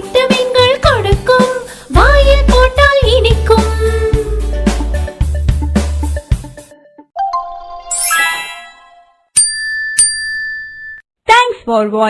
வைட்டமின்கள் கொடுக்கும் வாயில் போட்டால் இனிக்கும். Thanks for watch